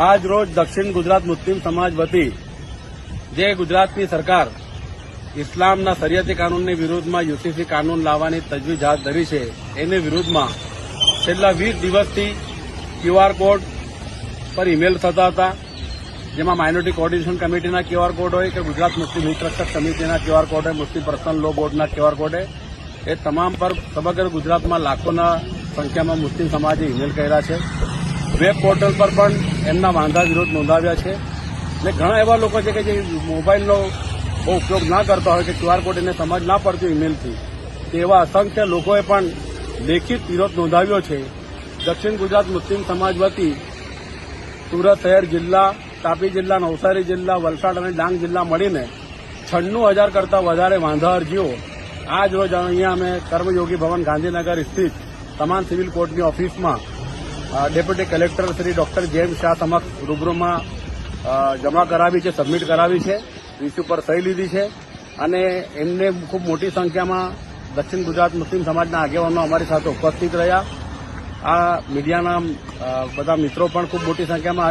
આજ રોજ દક્ષિણ ગુજરાત મુસ્લિમ સમાજ વતી જે ગુજરાતની સરકાર ઇસ્લામના શરિયતી કાનૂનની વિરુદ્ધમાં યુસીસી કાનૂન લાવવાની તજવીજ હાથ ધરી છે, એની વિરુદ્ધમાં છેલ્લા વીસ દિવસથી ક્યુઆર કોડ પર ઇમેલ થતા હતા, જેમાં માઇનોરિટી કોર્ડિનેશન કમિટીના ક્યુઆર કોડ હોય કે ગુજરાત મુસ્લિમ હિતરક્ષક સમિતિના ક્યુઆર કોડ હોય, મુસ્લિમ પર્સનલ લો બોર્ડના ક્યુઆર કોડ હોય, એ તમામ પર સમગ્ર ગુજરાતમાં લાખોના સંખ્યામાં મુસ્લિમ સમાજે ઇમેલ કર્યા છે. વેબ પોર્ટલ પર પણ એમના વાંધા વિરોધ નોંધાવ્યા છે. અને ઘણા એવા લોકો છે કે જે મોબાઈલનો બહુ ઉપયોગ ના કરતા હોય કે ક્યુઆર કોડ એને સમજ ના પડતી ઇમેલથી તે એવા અસંખ્ય લોકોએ પણ લેખિત વિરોધ નોંધાવ્યો છે. દક્ષિણ ગુજરાત મુસ્લિમ સમાજ વતી સુરત શહેર જિલ્લા, તાપી જિલ્લા, નવસારી જિલ્લા, વલસાડ અને ડાંગ જિલ્લા મળીને છન્નું હજાર કરતાં વધારે વાંધા અરજીઓ આજ રોજ અહીંયા અમે કર્મયોગી ભવન ગાંધીનગર સ્થિત તમામ સિવિલ કોર્ટની ઓફિસમાં ડેપ્યુટી કલેક્ટર શ્રી ડોક્ટર જેમ શાહ સમક્ષ રૂબરૂમાં જમા કરાવી છે, સબમિટ કરાવી છે, ઇસ્યુ પર સહી લીધી છે. અને એમને ખૂબ મોટી સંખ્યામાં દક્ષિણ ગુજરાત મુસ્લિમ સમાજના આગેવાનો અમારી સાથે ઉપસ્થિત રહ્યા. આ મીડિયાના બધા મિત્રો પણ ખૂબ મોટી સંખ્યામાં